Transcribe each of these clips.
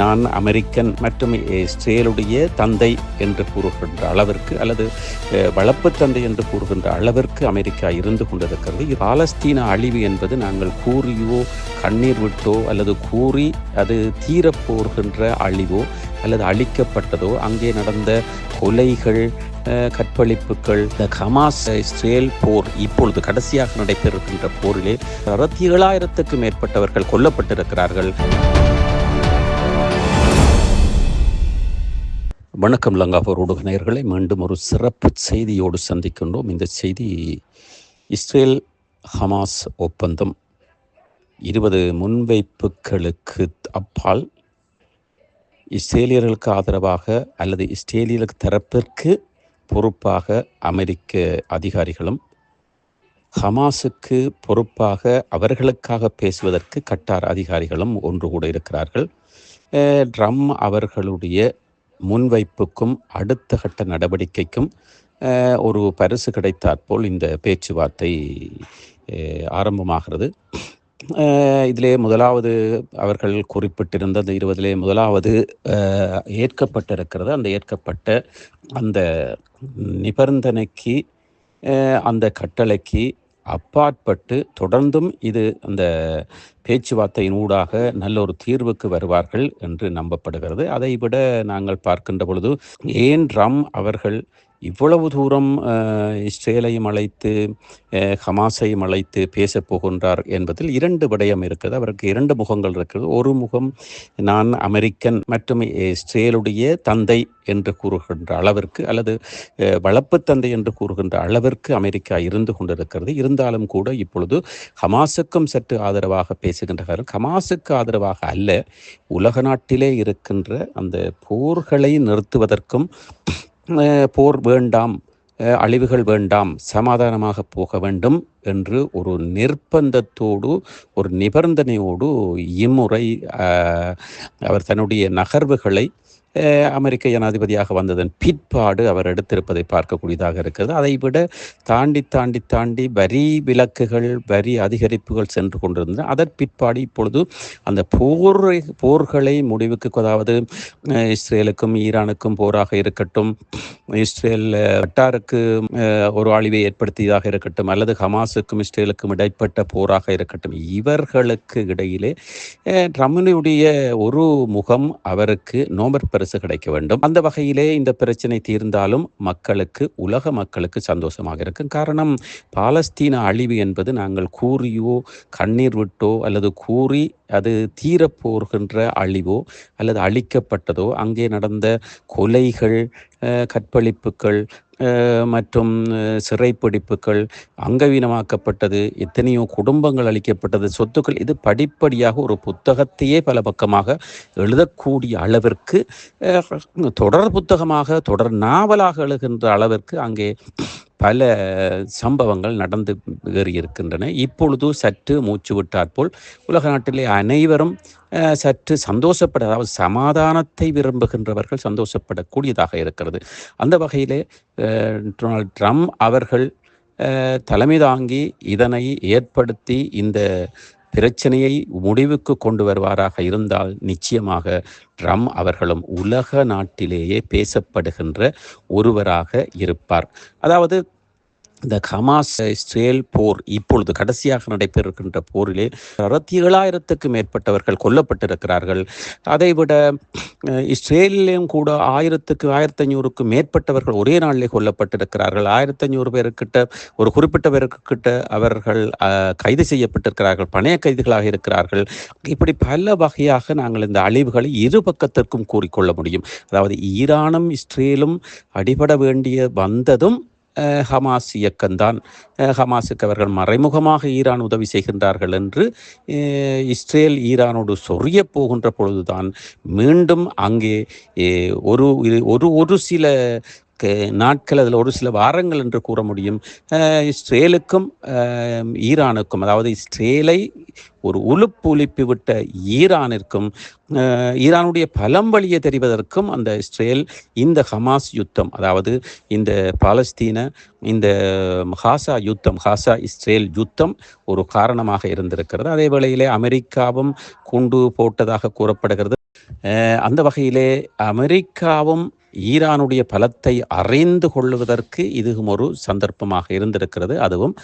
நான் அமெரிக்கன் மற்றும் இஸ்ரேலுடைய தந்தை என்று கூறுகின்ற அளவிற்கு அல்லது அஹ், வளர்ப்பு தந்தை என்று கூறுகின்ற அளவிற்கு அமெரிக்கா இருந்து கொண்டிருக்கிறது. இது பாலஸ்தீன அழிவு என்பது நாங்கள் கூறியோ கண்ணீர் விட்டோ அல்லது கூறி அது தீரப்போகின்ற அழிவோ அல்லது அழிக்கப்பட்டதோ அங்கே நடந்த கொலைகள் கற்பழிப்புகள் இந்த ஹமாஸ் இஸ்ரேல் போர் இப்பொழுது கடைசியாக நடைபெறுகின்ற போரிலே அறுபத்தி ஏழாயிரத்துக்கு மேற்பட்டவர்கள் கொல்லப்பட்டிருக்கிறார்கள். வணக்கம் லங்காபூர் ஊடகநேயர்களை மீண்டும் ஒரு சிறப்பு செய்தியோடு சந்திக்கின்றோம். இந்த செய்தி இஸ்ரேல் ஹமாஸ் ஒப்பந்தம். இருபது முன்வைப்புகளுக்கு அப்பால் இஸ்ரேலியர்களுக்கு ஆதரவாக அல்லது இஸ்ரேலியர்களுக்கு தரப்பிற்கு பொறுப்பாக அமெரிக்க அதிகாரிகளும் ஹமாஸுக்கு பொறுப்பாக அவர்களுக்காக பேசுவதற்கு கட்டார் அதிகாரிகளும் ஒன்று கூட இருக்கிறார்கள். ட்ரம் அவர்களுடைய முன்வைப்புக்கும் அடுத்த கட்ட நடவடிக்கைக்கும் ஒரு பரிசு கிடைத்தாற்போல் இந்த பேச்சுவார்த்தை ஆரம்பமாகிறது. இதிலே முதலாவது அவர்கள் குறிப்பிட்டிருந்த அந்த இருபதிலே முதலாவது ஏற்கப்பட்டிருக்கிறது. அந்த ஏற்கப்பட்ட அந்த நிபந்தனைக்கு அந்த கட்டளைக்கு அப்பாற்பட்டு தொடர்ந்தும் இது அந்த பேச்சுவார்த்தையின் ஊடாக நல்ல ஒரு தீர்வுக்கு வருவார்கள் என்று நம்பப்படுகிறது. அதைவிட நாங்கள் பார்க்கின்ற பொழுது ஏன் ரம் அவர்கள் இவ்வளவு தூரம் இஸ்ரேலையும் அழைத்து ஹமாஸையும் அழைத்து பேசப் போகின்றார் என்பதில் இரண்டு விடயம் இருக்குது அவருக்கு இரண்டு முகங்கள் இருக்கிறது. ஒரு முகம் நான் அமெரிக்கன் மற்றும் இஸ்ரேலுடைய தந்தை என்று கூறுகின்ற அளவிற்கு அல்லது வளப்பு வளர்ப்பு தந்தை என்று கூறுகின்ற அளவிற்கு அமெரிக்கா இருந்து கொண்டிருக்கிறது. இருந்தாலும் கூட இப்பொழுது ஹமாஸுக்கும் சற்று ஆதரவாக பேசுகின்றார்கள் ஹமாஸுக்கு ஆதரவாக அல்ல உலக நாட்டிலே இருக்கின்ற அந்த போர்களை நிறுத்துவதற்கும் போர் வேண்டாம் அழிவுகள் வேண்டாம் சமாதானமாக போக வேண்டும் என்று ஒரு நிர்பந்தத்தோடு ஒரு நிபந்தனையோடு இம்முறை அவர் தன்னுடைய நகர்வுகளை அமெரிக்க ஜனாதிபதியாக வந்ததன் பிற்பாடு அவர் எடுத்திருப்பதை பார்க்கக்கூடியதாக இருக்கிறது. அதை விட தாண்டி தாண்டி தாண்டி வரி விலக்குகள் வரி அதிகரிப்புகள் சென்று கொண்டிருந்தன. அதன் பிற்பாடு இப்பொழுது அந்த போர் போர்களை முடிவுக்கு அதாவது இஸ்ரேலுக்கும் ஈரானுக்கும் போராக இருக்கட்டும் இஸ்ரேல் வட்டாருக்கு ஒரு அழிவை ஏற்படுத்தியதாக இருக்கட்டும் அல்லது ஹமாஸுக்கும் இஸ்ரேலுக்கும் இடைப்பட்ட போராக இருக்கட்டும் இவர்களுக்கு இடையிலே அஹ், ஒரு முகம் அவருக்கு நோபல் பரிசு கிடைக்க வேண்டும். அந்த வகையிலே இந்த பிரச்சனை தீர்ந்தாலும் மக்களுக்கு உலக மக்களுக்கு சந்தோஷமாக இருக்கும் காரணம் பாலஸ்தீன அழிவு என்பது நாங்கள் கூறியோ கண்ணீர் விட்டோ அல்லது கூறி அது தீரப்போகின்ற அழிவோ அல்லது அழிக்கப்பட்டதோ அங்கே நடந்த கொலைகள் கற்பழிப்புகள் மற்றும் சிறைப்பிடிப்புகள் அங்கவீனமாக்கப்பட்டது எத்தனையோ குடும்பங்கள் அளிக்கப்பட்டது சொத்துக்கள் இது படிப்படியாக ஒரு புத்தகத்தையே பல பக்கமாக எழுதக்கூடிய அளவிற்கு தொடர் புத்தகமாக தொடர் நாவலாக எழுகின்ற அளவிற்கு அங்கே பல சம்பவங்கள் நடந்து ஏறியிருக்கின்றன. இப்பொழுது சற்று மூச்சு விட்டாற்போல் உலக நாட்டிலே அனைவரும் சற்று சந்தோஷப்பட அதாவது சமாதானத்தை விரும்புகின்றவர்கள் சந்தோஷப்படக்கூடியதாக இருக்கிறது. அந்த வகையிலே டொனால்ட் ட்ரம்ப் அவர்கள் தலைமை தாங்கி இதனை ஏற்படுத்தி இந்த பிரச்சனையை முடிவுக்கு கொண்டு வருவாராக இருந்தால் நிச்சயமாக ட்ரம் அவர்களும் உலக நாட்டிலேயே பேசப்படுகின்ற ஒருவராக இருப்பார். அதாவது இந்த ஹமாஸ் இஸ்ரேல் போர் இப்பொழுது கடைசியாக நடைபெறுகின்ற போரிலே அறுபத்தி ஏழாயிரத்துக்கு மேற்பட்டவர்கள் கொல்லப்பட்டிருக்கிறார்கள். அதைவிட இஸ்ரேலிலேயும் இஸ்ரேலிலும் கூட ஆயிரத்துக்கு ஆயிரத்தி ஐநூறுக்கு மேற்பட்டவர்கள் ஒரே நாளிலே கொல்லப்பட்டிருக்கிறார்கள். ஆயிரத்தி ஐநூறு பேருக்கிட்ட ஒரு குறிப்பிட்ட பேருக்கிட்ட அவர்கள் கைது செய்யப்பட்டிருக்கிறார்கள். பணைய கைதிகளாக இருக்கிறார்கள். இப்படி பல வகையாக நாங்கள் இந்த அழிவுகளை இரு பக்கத்திற்கும் கூறிக்கொள்ள முடியும். அதாவது ஈரானும் இஸ்ரேலும் அடிபட வேண்டிய வந்ததும் ஹமாஸ் இயக்கம்தான். ஹமாஸுக்கு அவர்கள் மறைமுகமாக ஈரான் உதவி செய்கின்றார்கள் என்று இஸ்ரேல் ஈரானோடு சொறிய போகின்ற பொழுதுதான் மீண்டும் அங்கே ஒரு ஒரு ஒரு சில நாட்கள் அதில் ஒரு சில வாரங்கள் என்று கூற முடியும். இஸ்ரேலுக்கும் ஈரானுக்கும் அதாவது இஸ்ரேலை ஒரு உலுப்பு உலுப்பி விட்ட ஈரானிற்கும் ஈரானுடைய பலம் வழியை தெரிவதற்கும் அந்த இஸ்ரேல் இந்த ஹமாஸ் யுத்தம் அதாவது இந்த பாலஸ்தீன இந்த ஹாசா யுத்தம் ஹாசா இஸ்ரேல் யுத்தம் ஒரு காரணமாக இருந்திருக்கிறது. அதே வேளையிலே அமெரிக்காவும் குண்டு போட்டதாக கூறப்படுகிறது. அந்த வகையிலே அமெரிக்காவும் ஈரானுடைய பலத்தை அறிந்து கொள்வதற்கு இதுவும் ஒரு சந்தர்ப்பமாக இருந்திருக்கிறது. அதுவும்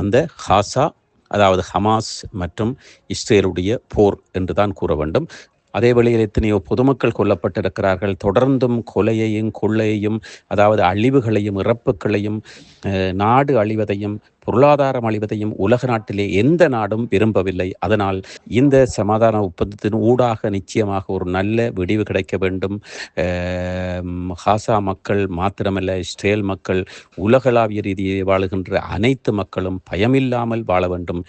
அந்த ஹாசா அதாவது ஹமாஸ் மற்றும் இஸ்ரேலுடைய போர் என்று தான் கூற வேண்டும். அதே வழியில் எத்தனையோ பொதுமக்கள் கொல்லப்பட்டிருக்கிறார்கள். தொடர்ந்தும் கொலையையும் கொள்ளையையும் அதாவது அழிவுகளையும் இறப்புகளையும் நாடு அழிவதையும் பொருளாதாரம் அழிவதையும் உலக நாட்டிலே எந்த நாடும் விரும்பவில்லை. அதனால் இந்த சமாதான ஒப்பந்தத்தின் ஊடாக நிச்சயமாக ஒரு நல்ல விடிவு கிடைக்க வேண்டும். ஹாசா மக்கள் மாத்திரமல்ல இஸ்ரேல் மக்கள் உலகளாவிய ரீதியில் வாழுகின்ற அனைத்து மக்களும் பயமில்லாமல் வாழ வேண்டும்.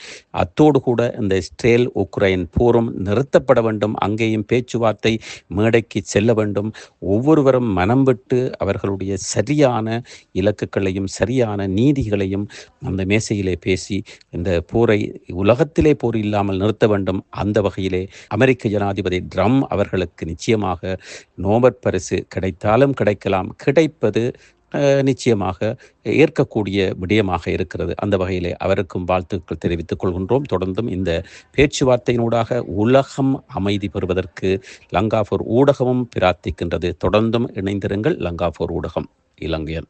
அத்தோடு கூட இந்த இஸ்ரேல் உக்ரைன் போரும் நிறுத்தப்பட வேண்டும். அங்கேயும் பேச்சுவார்த்தை மேடைக்கு செல்ல வேண்டும். ஒவ்வொருவரும் மனம் விட்டு அவர்களுடைய சரியான இலக்குகளையும் சரியான நீதிகளையும் அந்த மேசையிலே பேசி இந்த போரை உலகத்திலே போர் இல்லாமல் நிறுத்த வேண்டும். அந்த வகையிலே அமெரிக்க ஜனாதிபதி ட்ரம் அவர்களுக்கு நிச்சயமாக நோபல் பரிசு கிடைத்தாலும் கிடைக்கலாம். கிடைப்பது நிச்சயமாக ஏற்கக்கூடிய விடயமாக இருக்கிறது. அந்த வகையிலே அவருக்கும் வாழ்த்துக்கள் தெரிவித்துக் கொள்கின்றோம். தொடர்ந்தும் இந்த பேச்சுவார்த்தையினூடாக உலகம் அமைதி பெறுவதற்கு லங்காபூர் ஊடகமும் பிரார்த்திக்கின்றது. தொடர்ந்தும் இணைந்திருங்கள். லங்காபூர் ஊடகம் இலங்கையன்